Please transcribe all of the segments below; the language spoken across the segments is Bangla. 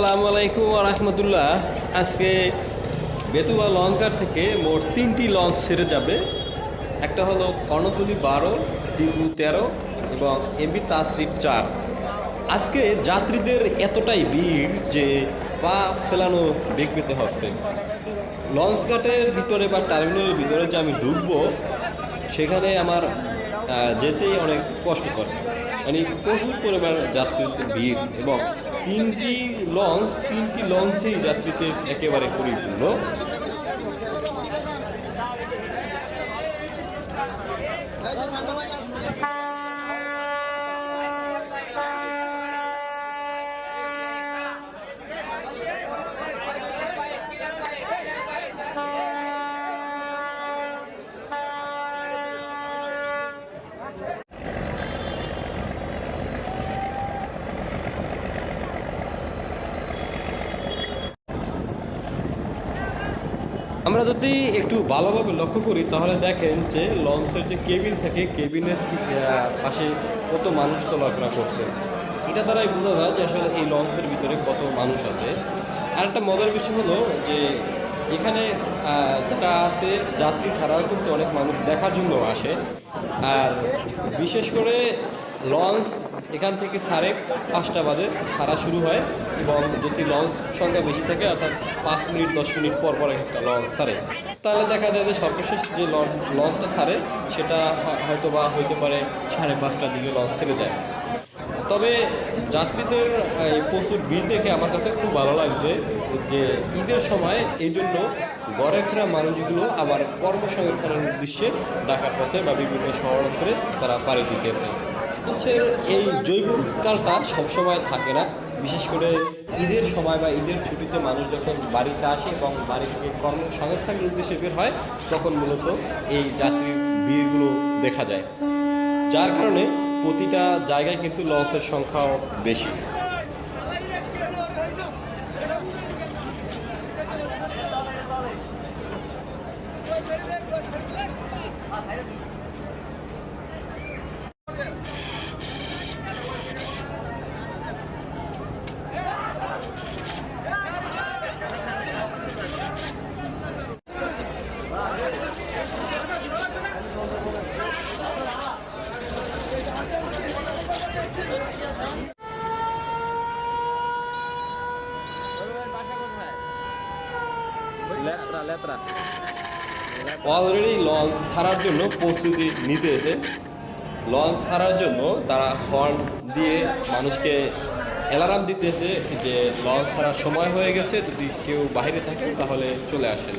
আসসালামু আলাইকুম রহমতুল্লাহ। আজকে বেতুয়া লঞ্চ ঘাট থেকে মোট তিনটি লঞ্চ ছেড়ে যাবে। একটা হলো কর্ণফুলি বারো ডিপু তেরো এবং এমবি তাসরিফ চার। আজকে যাত্রীদের এতটাই ভিড় যে পা ফেলানো বেগ পেতে হচ্ছে। লঞ্চ ঘাটের ভিতরে বা টার্মিনালের ভিতরে যে আমি ঢুকবো, সেখানে আমার যেতেই অনেক কষ্টকর মানে প্রচুর পরিমাণ যাত্রীদের ভিড় এবং তিনটি লঞ্চ তিনটি লঞ্চেই যাত্রীতে একেবারে পরিপূর্ণ। আমরা যদি একটু ভালোভাবে লক্ষ্য করি, তাহলে দেখেন যে লঞ্চের যে কেবিন থাকে, কেবিনের পাশে কত মানুষ চলাফেরা করছে। এটা দ্বারাই বোঝা যায় যে আসলে এই লঞ্চের ভিতরে কত মানুষ আছে। আর একটা মজার বিষয় হলো যে এখানে যারা আছে, যাত্রী ছাড়াও কিন্তু অনেক মানুষ দেখার জন্য আসে। আর বিশেষ করে লঞ্চ, এখান থেকে সাড়ে পাঁচটা বাজে ছাড়া শুরু হয় এবং যদি লঞ্চ সংখ্যা বেশি থাকে, অর্থাৎ পাঁচ মিনিট, দশ মিনিট পর পর একটা লঞ্চ ছাড়ে তাহলে দেখা যায় যে সর্বশেষ যে লঞ্চ লঞ্চটা ছাড়ে সেটা হয়তো বা হইতে পারে সাড়ে পাঁচটার দিকে লঞ্চ ছেড়ে যায়। তবে যাত্রীদের প্রচুর ভিড় দেখে আমার কাছে খুব ভালো লাগছে যে ঈদের সময় এই জন্য গড়ে ফেরা মানুষগুলো আবার কর্মসংস্থানের উদ্দেশ্যে ঢাকার পথে বা বিভিন্ন শহর করে তারা পাড়ি দিতেছে। হচ্ছে এই জৈব কালটা সবসময় থাকে না। বিশেষ করে ঈদের সময় বা ঈদের ছুটিতে মানুষ যখন বাড়িতে আসে এবং বাড়ি থেকে কর্মসংস্থানের উদ্দেশ্যে বের হয়, তখন মূলত এই যাত্রীর ভিড়গুলো দেখা যায়। যার কারণে প্রতিটা জায়গায় কিন্তু লঞ্চের সংখ্যাও বেশি। অলরেডি লঞ্চ ছাড়ার জন্য প্রস্তুতি নিতে এসে, লঞ্চ ছাড়ার জন্য তারা হর্ন দিয়ে মানুষকে অ্যালার্ম দিতেছে যে লঞ্চ ছাড়ার সময় হয়ে গেছে, যদি কেউ বাইরে থাকে তাহলে চলে আসেন।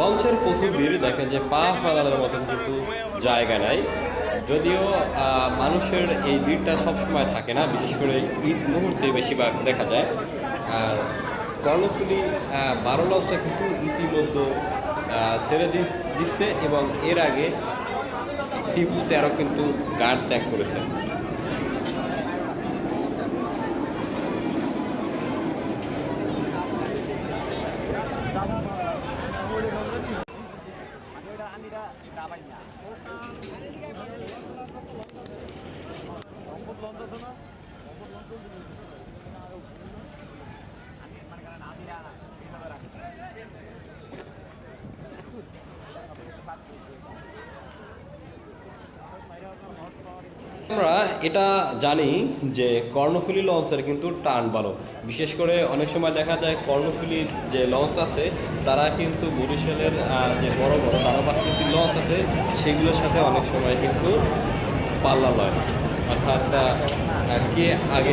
লঞ্চের প্রচুর ভিড়, দেখেন যে পা ফেলানোর মতন কিন্তু জায়গা নাই। যদিও মানুষের এই ভিড়টা সবসময় থাকে না, বিশেষ করে ঈদ মুহূর্তে বেশিরভাগ দেখা যায়। আর কর্ণফুলি বারো লঞ্চটা কিন্তু ইতিমধ্যে ছেড়ে দিচ্ছে এবং এর আগে টিপু তেরো কিন্তু গার্ড ত্যাগ করেছে। আমরা এটা জানি যে কর্ণফুলী লঞ্চের কিন্তু টান ভালো। বিশেষ করে অনেক সময় দেখা যায় কর্ণফুলী যে লঞ্চ আছে তারা কিন্তু বরিশালের যে বড় বড় তারাবাহিনী লঞ্চ আছে সেগুলোর সাথে অনেক সময় কিন্তু পাল্লা লয়। অর্থাৎ কে আগে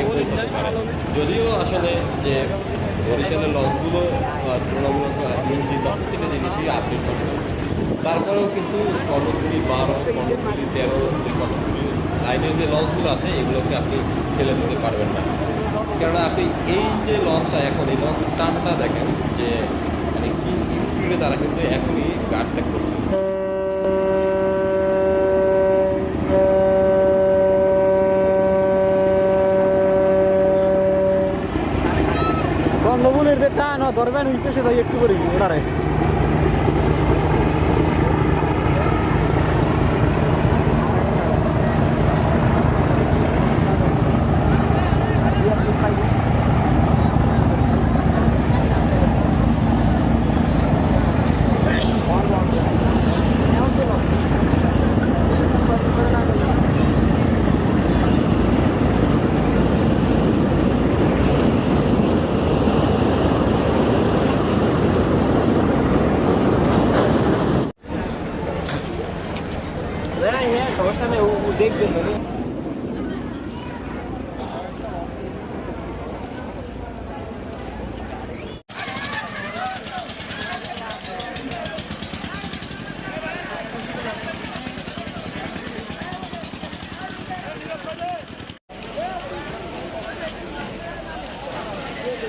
পারে। যদিও আসলে যে বরিশালের লঞ্চগুলো আহ, তুলনামূলক ইঞ্জিন বা প্রতিটা জিনিসই আপডেট করছে তারপরেও কিন্তু কর্ণফুলি বারো কর্ণফুলি তেরো যে কর্ণফুলি লাইনের যে লঞ্চগুলো আছে, এগুলোকে আপনি ফেলে দিতে পারবেন না। কেননা আপনি এই যে লঞ্চটা এখন, এই লঞ্চের টানটা দেখেন যে মানে কি স্পিডে তারা কিন্তু এখনই গার্ড ত্যাগ করছে। কর্ণবুলের যে টান, ধরবেন ওই পেশে যাই একটু করি, ওটারে।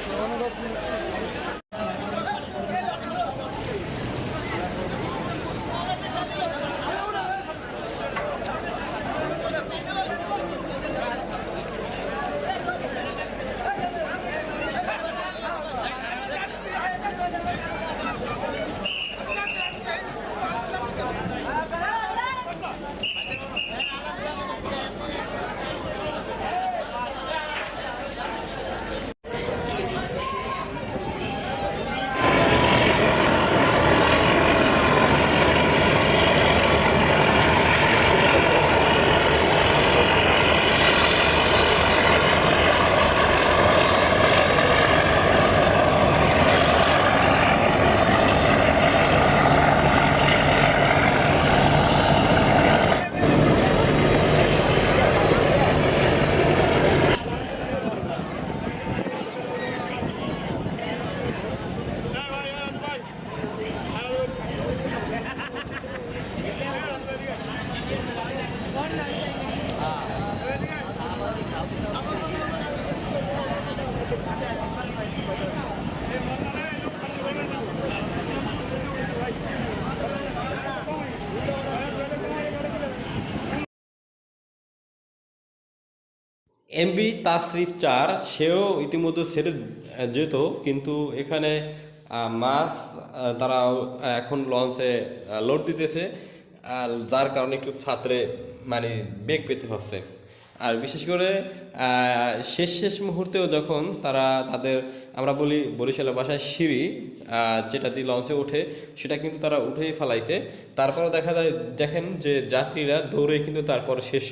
Продолжение следует... এমবি তাসরিফ চার, সেও ইতিমধ্যে ছেড়ে যেত, কিন্তু এখানে মাছ তারা এখন লঞ্চে লোড দিতেছে, আর যার কারণে একটু ছাত্রে মানে বেগ পেতে হচ্ছে। আর বিশেষ করে শেষ শেষ মুহূর্তেও যখন তারা তাদের, আমরা বলি, বরিশালের বাসায় সিঁড়ি যেটা দিয়ে লঞ্চে ওঠে, সেটা কিন্তু তারা উঠেই ফেলাইছে। তারপরও দেখা যায়, দেখেন যে যাত্রীরা দৌড়ে কিন্তু তারপর শেষ